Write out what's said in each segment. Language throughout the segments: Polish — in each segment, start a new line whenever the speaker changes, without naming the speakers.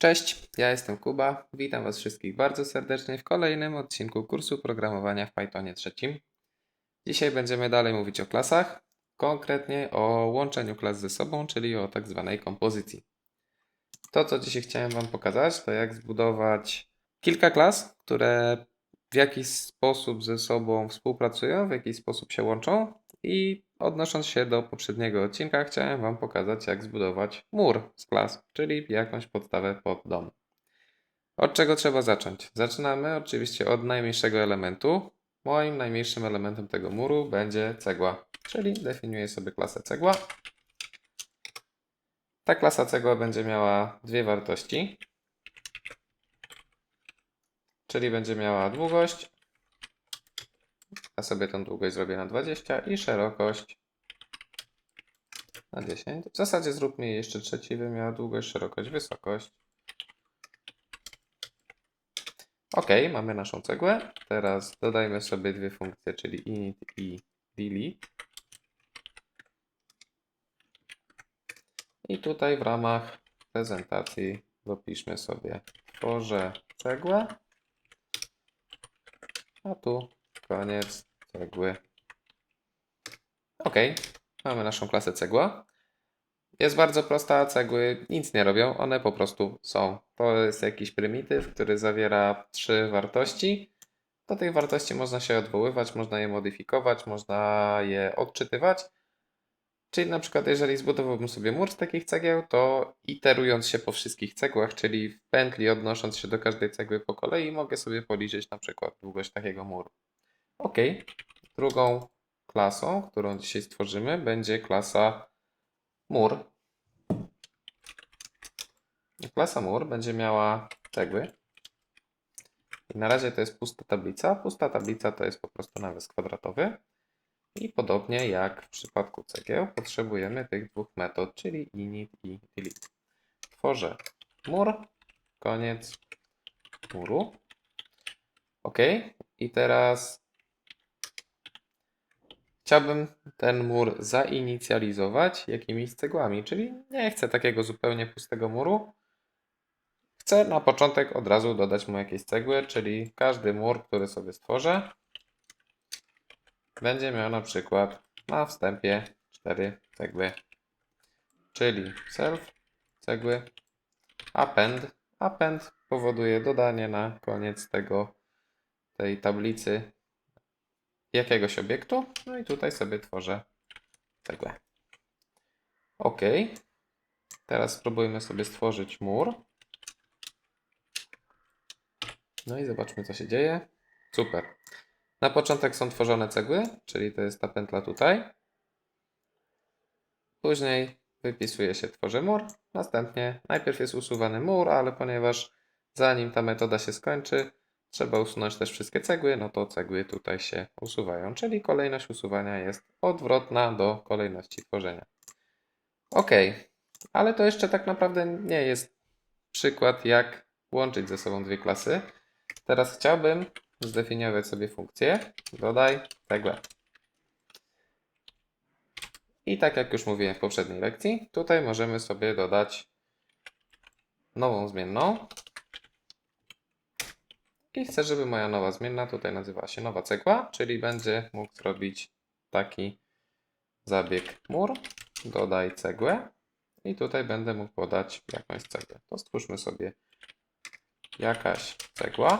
Cześć, ja jestem Kuba. Witam Was wszystkich bardzo serdecznie w kolejnym odcinku kursu programowania w Pythonie trzecim. Dzisiaj będziemy dalej mówić o klasach, konkretnie o łączeniu klas ze sobą, czyli o tak zwanej kompozycji. To, co dzisiaj chciałem Wam pokazać, to jak zbudować kilka klas, które w jakiś sposób ze sobą współpracują, w jakiś sposób się łączą i odnosząc się do poprzedniego odcinka, chciałem Wam pokazać, jak zbudować mur z klas, czyli jakąś podstawę pod dom. Od czego trzeba zacząć? Zaczynamy oczywiście od najmniejszego elementu. Moim najmniejszym elementem tego muru będzie cegła, czyli definiuję sobie klasę cegła. Ta klasa cegła będzie miała dwie wartości, czyli będzie miała długość. Ja sobie tą długość zrobię na 20 i szerokość na 10. W zasadzie zróbmy jeszcze trzeci wymiar, długość, szerokość, wysokość. Ok, mamy naszą cegłę. Teraz dodajmy sobie dwie funkcje, czyli init i delete. I tutaj w ramach prezentacji dopiszmy sobie tworzę cegłę, a tu koniec cegły. Ok, mamy naszą klasę cegła. Jest bardzo prosta, cegły nic nie robią, one po prostu są. To jest jakiś prymityw, który zawiera trzy wartości. Do tych wartości można się odwoływać, można je modyfikować, można je odczytywać. Czyli na przykład, jeżeli zbudowałbym sobie mur z takich cegieł, to iterując się po wszystkich cegłach, czyli w pętli odnosząc się do każdej cegły po kolei, mogę sobie policzyć na przykład długość takiego muru. Ok. Drugą klasą, którą dzisiaj stworzymy, będzie klasa mur. Klasa mur będzie miała cegły. I na razie to jest pusta tablica. Pusta tablica to jest po prostu nawias kwadratowy. I podobnie jak w przypadku cegieł, potrzebujemy tych dwóch metod, czyli init i delete. Tworzę mur, koniec muru. OK. I teraz chciałbym ten mur zainicjalizować jakimiś cegłami, czyli nie chcę takiego zupełnie pustego muru. Chcę na początek od razu dodać mu jakieś cegły, czyli każdy mur, który sobie stworzę, będzie miał na przykład na wstępie 4 cegły. Czyli self, cegły, append. Append powoduje dodanie na koniec tego, tej tablicy jakiegoś obiektu. No i tutaj sobie tworzę cegłę. OK. Teraz spróbujmy sobie stworzyć mur. No i zobaczmy, co się dzieje. Super. Na początek są tworzone cegły, czyli to jest ta pętla tutaj. Później wypisuje się tworzę mur. Następnie najpierw jest usuwany mur, ale ponieważ zanim ta metoda się skończy, trzeba usunąć też wszystkie cegły, no to cegły tutaj się usuwają, czyli kolejność usuwania jest odwrotna do kolejności tworzenia. Ok, ale to jeszcze tak naprawdę nie jest przykład, jak łączyć ze sobą dwie klasy. Teraz chciałbym zdefiniować sobie funkcję. Dodaj cegłę. I tak jak już mówiłem w poprzedniej lekcji, tutaj możemy sobie dodać nową zmienną. I chcę, żeby moja nowa zmienna tutaj nazywała się nowa cegła, czyli będzie mógł zrobić taki zabieg mur. Dodaj cegłę. I tutaj będę mógł podać jakąś cegłę. To stwórzmy sobie jakaś cegła.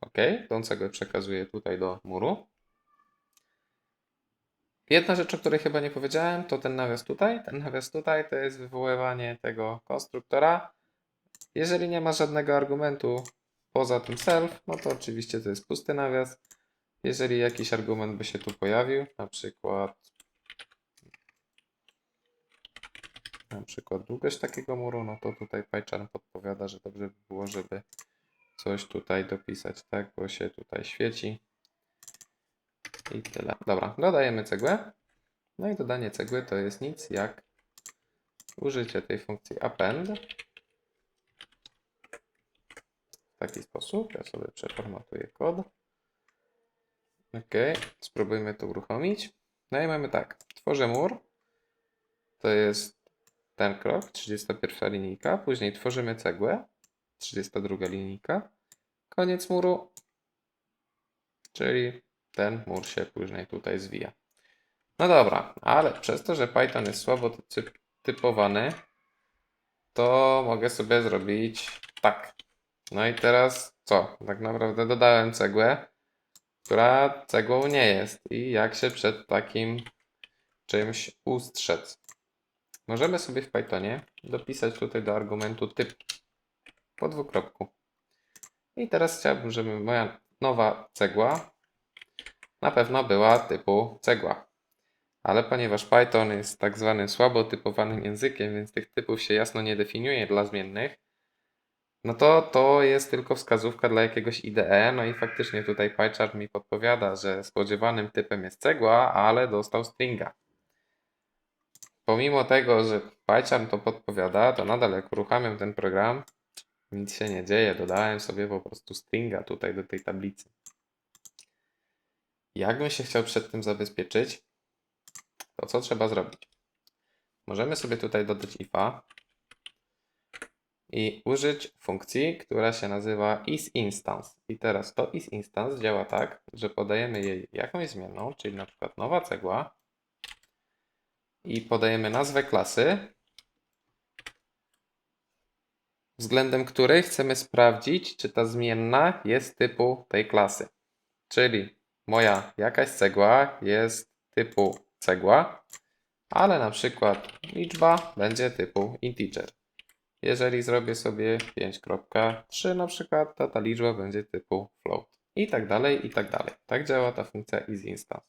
OK, tą cegłę przekazuję tutaj do muru. Jedna rzecz, o której chyba nie powiedziałem, to ten nawias tutaj. Ten nawias tutaj to jest wywoływanie tego konstruktora. Jeżeli nie ma żadnego argumentu poza tym self, no to oczywiście to jest pusty nawias. Jeżeli jakiś argument by się tu pojawił, na przykład na przykład długość takiego muru, no to tutaj PyCharm podpowiada, że dobrze by było, żeby coś tutaj dopisać, tak, bo się tutaj świeci. I tyle. Dobra, dodajemy cegłę. No i dodanie cegły to jest nic jak użycie tej funkcji append w taki sposób. Ja sobie przeformatuję kod. Ok, spróbujmy to uruchomić. No i mamy tak. tworzę mur. To jest ten krok, 31 linijka. Później tworzymy cegłę, 32 linijka. Koniec muru, czyli ten mur się później tutaj zwija. No dobra, ale przez to, że Python jest słabo ty- typowany, to mogę sobie zrobić tak. No i teraz co? Tak naprawdę dodałem cegłę, która cegłą nie jest. I jak się przed takim czymś ustrzec? Możemy sobie w Pythonie dopisać tutaj do argumentu typ po dwukropku. I teraz chciałbym, żeby moja nowa cegła na pewno była typu cegła. Ale ponieważ Python jest tak zwanym słabo typowanym językiem, więc tych typów się jasno nie definiuje dla zmiennych, no to to jest tylko wskazówka dla jakiegoś IDE. No i faktycznie tutaj PyChart mi podpowiada, że spodziewanym typem jest cegła, ale dostał stringa. Pomimo tego, że PyChart to podpowiada, to nadal jak uruchamiam ten program, nic się nie dzieje. Dodałem sobie po prostu stringa tutaj do tej tablicy. Jakbym się chciał przed tym zabezpieczyć, to co trzeba zrobić? Możemy sobie tutaj dodać ifa i użyć funkcji, która się nazywa isInstance. I teraz to isInstance działa tak, że podajemy jej jakąś zmienną, czyli na przykład nowa cegła i podajemy nazwę klasy, względem której chcemy sprawdzić, czy ta zmienna jest typu tej klasy. Czyli moja jakaś cegła jest typu cegła, ale na przykład liczba będzie typu integer. Jeżeli zrobię sobie 5.3 na przykład, to ta liczba będzie typu float. I tak dalej, i tak dalej. Tak działa ta funkcja isInstance.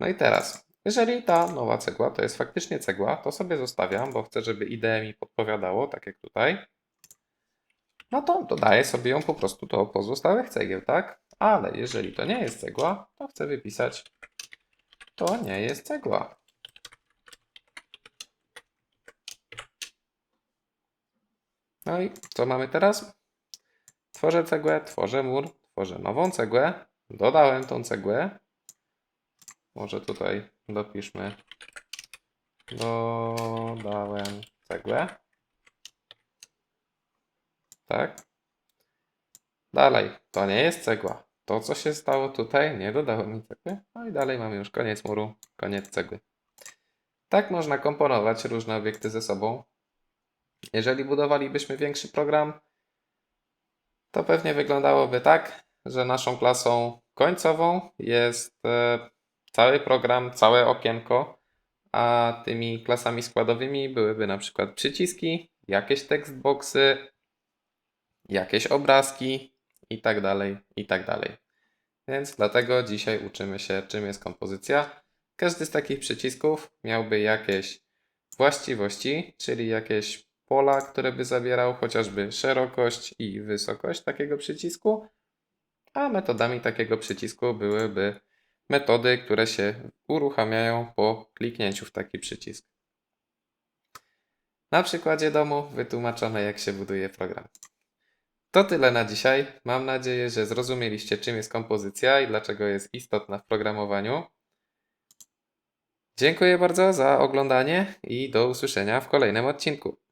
No i teraz, jeżeli ta nowa cegła to jest faktycznie cegła, to sobie zostawiam, bo chcę, żeby IDE mi podpowiadało, tak jak tutaj. No to dodaję sobie ją po prostu do pozostałych cegieł, tak? Ale jeżeli to nie jest cegła, to chcę wypisać to nie jest cegła. No i co mamy teraz? Tworzę cegłę, tworzę mur, tworzę nową cegłę. Dodałem tą cegłę. Może tutaj dopiszmy. Dodałem cegłę. Tak. Dalej, to nie jest cegła. To, co się stało tutaj, nie dodało mi cegły. No i dalej mamy już koniec muru, koniec cegły. Tak można komponować różne obiekty ze sobą. Jeżeli budowalibyśmy większy program, to pewnie wyglądałoby tak, że naszą klasą końcową jest e, cały program, całe okienko, a tymi klasami składowymi byłyby na przykład przyciski, jakieś textboxy, jakieś obrazki i tak dalej, i tak dalej. Więc dlatego dzisiaj uczymy się, czym jest kompozycja. Każdy z takich przycisków miałby jakieś właściwości, czyli jakieś pola, które by zabierał, chociażby szerokość i wysokość takiego przycisku, a metodami takiego przycisku byłyby metody, które się uruchamiają po kliknięciu w taki przycisk. Na przykładzie domu wytłumaczone, jak się buduje program. To tyle na dzisiaj. Mam nadzieję, że zrozumieliście, czym jest kompozycja i dlaczego jest istotna w programowaniu. Dziękuję bardzo za oglądanie i do usłyszenia w kolejnym odcinku.